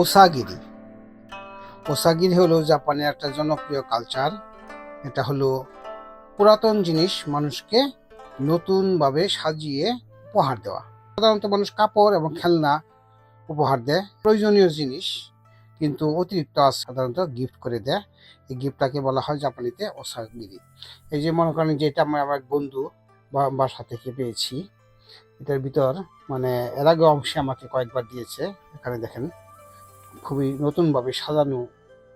ওসাগিরি। ওসাগিরি হলো জাপানের একটা জনপ্রিয় কালচার এটা হলো পুরাতন জিনিস মানুষকে নতুনভাবে সাজিয়ে উপহার দেওয়া। সাধারণত মানুষ কাপড় এবং খেলনা উপহার দেয়। প্রয়োজনীয় জিনিস কিন্তু অতিরিক্ত সাধারণত গিফট করে দেয়। এই গিফটটাকে বলা হয় জাপানিতে ওসাগিরি। এই যে মনে করেন যেটা আমার আমার বন্ধু বাসা থেকে পেয়েছি। এটার ভিতর মানে এর আগে অংশে আমাকে কয়েকবার দিয়েছে। এখানে দেখেন। খুবই নতুনভাবে সাজানো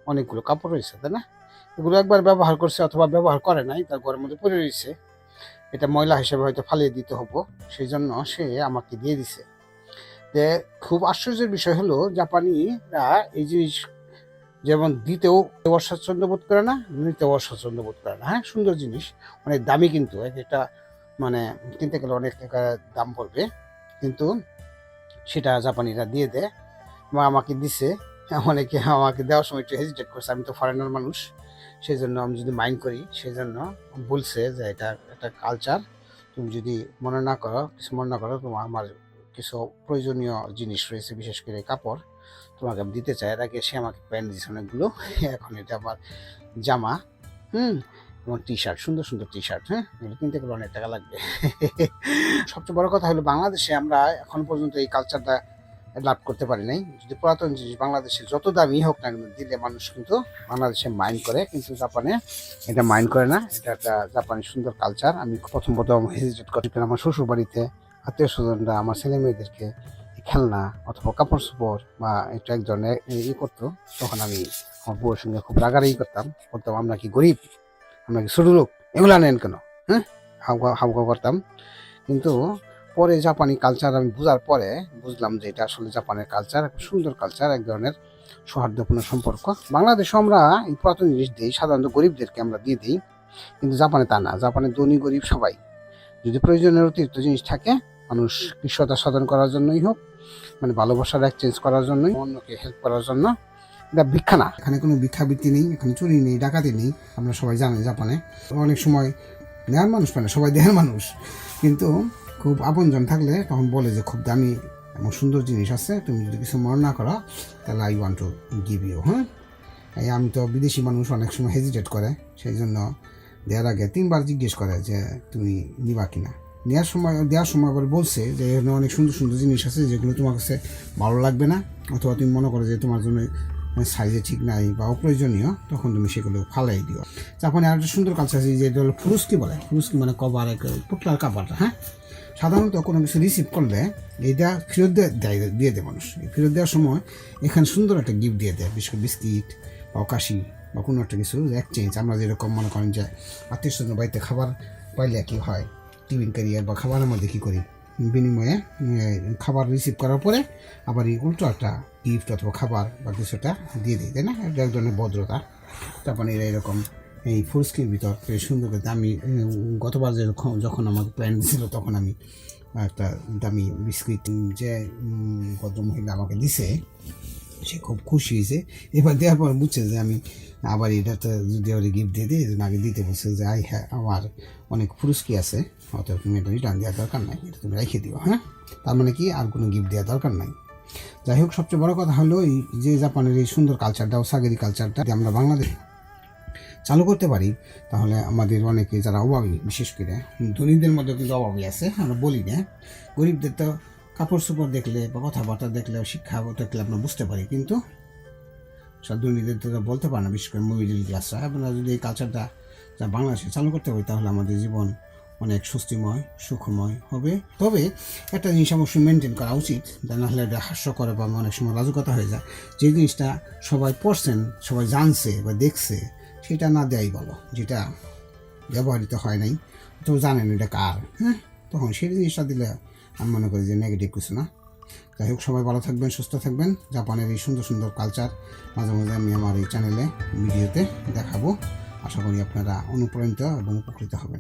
অনেকগুলো কাপড় রয়েছে, তাই না? এগুলো একবার ব্যবহার করছে অথবা ব্যবহার করে নাই, তার ঘরের মধ্যে পড়ে রয়েছে। এটা ময়লা হিসেবে হয়তো ফালিয়ে দিতে হব, সেই জন্য সে আমাকে দিয়ে দিছে। যে খুব আশ্চর্যের বিষয় হলো, জাপানিরা এই জিনিস যেমন দিতেও অস্বাচ্ছন্দ্য বোধ করে না, নিতেও অস্বাচ্ছন্দ্য বোধ করে না। হ্যাঁ সুন্দর জিনিস, অনেক দামি কিন্তু একটা মানে কিনতে গেলে অনেক টাকা দাম পড়বে। কিন্তু সেটা জাপানিরা দিয়ে দেয়। এবং আমাকে দিছে। অনেকে আমাকে দেওয়ার সময় একটু হেজিটেট করছে, আমি তো ফরেনার মানুষ সেই জন্য আমি যদি মাইন্ড করি সেই জন্য বলছে যে এটা একটা কালচার তুমি যদি মনে না করো, কিছু মনে না করো তোমার আমার কিছু প্রয়োজনীয় জিনিস রয়েছে, বিশেষ করে কাপড়, তোমাকে আমি দিতে চাই। এর আগে সে আমাকে প্যান্ট দিয়েছে অনেকগুলো, এখন এটা আমার জামা, হুম, এবং টি শার্ট সুন্দর সুন্দর টি শার্ট হ্যাঁ এগুলো কিনতে গেলে অনেক টাকা লাগবে। সবচেয়ে বড় কথা হলো বাংলাদেশে আমরা এখন পর্যন্ত এই কালচারটা লাভ করতে পারি নাই। যদি পুরাতন জিনিস বাংলাদেশে যত দামি হোক না কেন, দিলে মানুষ কিন্তু বাংলাদেশে মাইন্ড করে, কিন্তু জাপানে এটা মাইন্ড করে না। এটা একটা জাপানের সুন্দর কালচার আমি প্রথম প্রথম হেজিটেট করি আমার শ্বশুর বাড়িতে আত্মীয় স্বজনরা আমার ছেলে মেয়েদেরকে খেলনা অথবা কাপড় চোপড় বা এটা এক ধরনের ইয়ে করতো, তখন আমি আমার বউয়ের সঙ্গে খুব রাগারাগি করতাম। করতাম আমরা কি গরিব? আমরা কি ছোটো লোক? এগুলো নেন কেন? হ্যাঁ? হাউকা হাউকা করতাম। কিন্তু পরে জাপানি কালচার আমি বোঝার পরে বুঝলাম যে এটা আসলে জাপানের কালচার একটা সুন্দর কালচার এক ধরনের সৌহার্দ্যপূর্ণ সম্পর্ক। বাংলাদেশে আমরা এই পুরাতন জিনিস দিই, সাধারণত গরিবদেরকে আমরা দিয়ে দিই, কিন্তু জাপানে তা না। জাপানে ধনী, গরিব সবাই। যদি প্রয়োজনের অতিরিক্ত জিনিস থাকে, মানুষ কৃষ্ণতা সাধন করার জন্যই হোক মানে ভালোবাসার এক্সচেঞ্জ করার জন্যই, অন্যকে হেল্প করার জন্য, এটা ভিক্ষা না। এখানে কোনো ভিক্ষাবৃত্তি নেই, এখানে চুরি নেই, ডাকাতি নেই। আমরা সবাই জানি জাপানে। অনেক সময় নেওয়ার মানুষ মানে সবাই দেহের মানুষ। কিন্তু খুব আপনজন থাকলে তখন বলে যে, খুব দামি এবং সুন্দর জিনিস আছে, তুমি যদি কিছু মনে না করো, তাহলে I want to give you হ্যাঁ? এই আমি তো বিদেশি মানুষ, অনেক সময় হেজিটেট করে। সেই জন্য দেওয়ার আগে তিনবার জিজ্ঞেস করে যে, তুমি নিবা কিনা নেওয়ার সময়, দেওয়ার সময় আবার বলছে যে এখানে অনেক সুন্দর সুন্দর জিনিস আছে, যেগুলো তোমার কাছে ভালো লাগবে না। অথবা তুমি মনে করো যে, তোমার জন্য সাইজে ঠিক নাই বা অপ্রয়োজনীয়, তখন তুমি সেগুলো ফালাই দিও। জাপানে আর একটা সুন্দর কালচার আছে যেটা হলো ফুরুস্কি বলে। ফুরুস্কি মানে কভার পুটলার কাপড়টা হ্যাঁ? সাধারণত কোনো কিছু রিসিভ করলে এইটা ফেরত দিয়ে দেয় দিয়ে মানুষ। ফেরত দেওয়ার সময় এখানে সুন্দর একটা গিফট দিয়ে দেয়, বিশেষ করে বিস্কিট বা অকাশি বা কোনো একটা কিছু এক্সচেঞ্জ আমরা যেরকম মনে করেন যে আত্মীয় স্বজন বাড়িতে খাবার পাইলে কি হয়, টিফিন ক্যারিয়ার বা খাবারের মধ্যে কী করি? বিনিময়ে খাবার রিসিভ করার পরে আবার এই উল্টো একটা গিফট অথবা খাবার বা কিছুটা দিয়ে দিই তাই না? এটা এক ধরনের ভদ্রতা। তারপরে এরা এরকম এই ফুরস্কির ভিতর বেশ সুন্দর করে দামি গতবার যখন আমাকে প্ল্যান ছিল, তখন আমি একটা দামি বিস্কিট যে ভদ্রমহিলা আমাকে দিছে, সে খুব খুশি হয়েছে। এবার দেওয়ার পর বুঝছে যে আমি আবার এটা তো যদি আবার গিফট দিয়ে দিই আগে দিতে বলছে যে আই হ্যাঁ আমার অনেক পুরস্কি আছে, অতএব তুমি এটা রিটার্ন দেওয়ার দরকার নাই, এটা তুমি রেখে দিও হ্যাঁ? তার মানে কি, আর কোনো গিফট দেওয়ার দরকার নাই। যাই হোক, সবচেয়ে বড় কথা হলো এই যে জাপানের এই সুন্দর কালচারটা ওসাগেরি কালচারটা আমরা বাংলাদেশ চালু করতে পারি, তাহলে আমাদের অনেকে যারা অভাবী, বিশেষ করে ধনীদের মধ্যে কিন্তু অভাবী আছে, আমরা বলি না। গরিবদের তো কাপড় চোপড় দেখলে বা কথাবার্তা দেখলে, শিক্ষা দেখলে আমরা বুঝতে পারি, কিন্তু ধনীদের তো বলতে পারে না, বিশেষ করে মিডিল ক্লাসরা আমরা যদি এই কালচারটা যা বাংলাদেশে চালু করতে পারি, তাহলে আমাদের জীবন অনেক স্বস্তিময় সুখময় হবে। তবে একটা জিনিস অবশ্যই মেনটেন করা উচিত তা নাহলে এটা হাস্যকর বা অনেক সময় রাজকতা হয়ে যায়। যে জিনিসটা সবাই পড়ছেন, সবাই জানছে বা দেখছে সেটা না দেয় বলো যেটা ব্যবহৃত হয় নাই। তো জানেন এটা কার হ্যাঁ? তখন সেই জিনিসটা দিলে আমি মনে করি যে নেগেটিভ কিছু না। যাই হোক, সবাই ভালো থাকবেন, সুস্থ থাকবেন। জাপানের এই সুন্দর সুন্দর কালচার মাঝে মাঝে আমি আমার এই চ্যানেলে ভিডিওতে দেখাবো। আশা করি আপনারা অনুপ্রাণিত এবং উপকৃত হবেন।